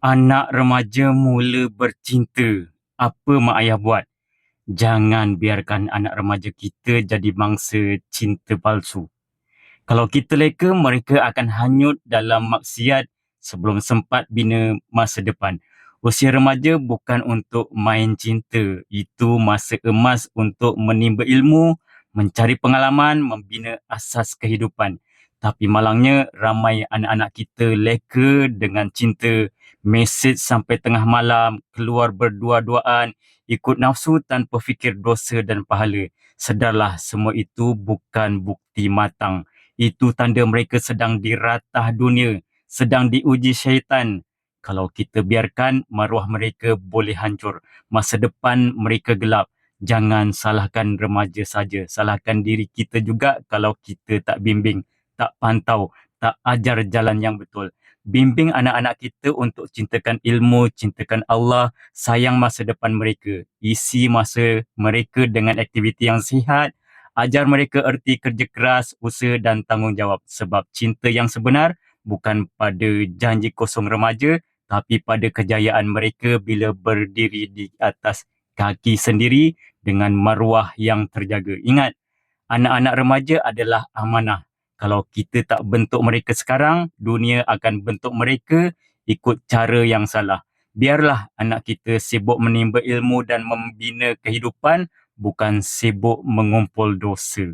Anak remaja mula bercinta. Apa mak ayah buat? Jangan biarkan anak remaja kita jadi mangsa cinta palsu. Kalau kita leka, mereka akan hanyut dalam maksiat sebelum sempat bina masa depan. Usia remaja bukan untuk main cinta. Itu masa emas untuk menimba ilmu, mencari pengalaman, membina asas kehidupan. Tapi malangnya, ramai anak-anak kita leka dengan cinta, mesej sampai tengah malam, keluar berdua-duaan, ikut nafsu tanpa fikir dosa dan pahala. Sedarlah semua itu bukan bukti matang. Itu tanda mereka sedang diratah dunia, sedang diuji syaitan. Kalau kita biarkan, maruah mereka boleh hancur. Masa depan mereka gelap. Jangan salahkan remaja saja, salahkan diri kita juga kalau kita tak bimbing tak pantau, tak ajar jalan yang betul. Bimbing anak-anak kita untuk cintakan ilmu, cintakan Allah, sayang masa depan mereka. Isi masa mereka dengan aktiviti yang sihat, ajar mereka erti kerja keras, usaha dan tanggungjawab. Sebab cinta yang sebenar bukan pada janji kosong remaja, tapi pada kejayaan mereka bila berdiri di atas kaki sendiri dengan maruah yang terjaga. Ingat, anak-anak remaja adalah amanah. Kalau kita tak bentuk mereka sekarang, dunia akan bentuk mereka ikut cara yang salah. Biarlah anak kita sibuk menimba ilmu dan membina kehidupan, bukan sibuk mengumpul dosa.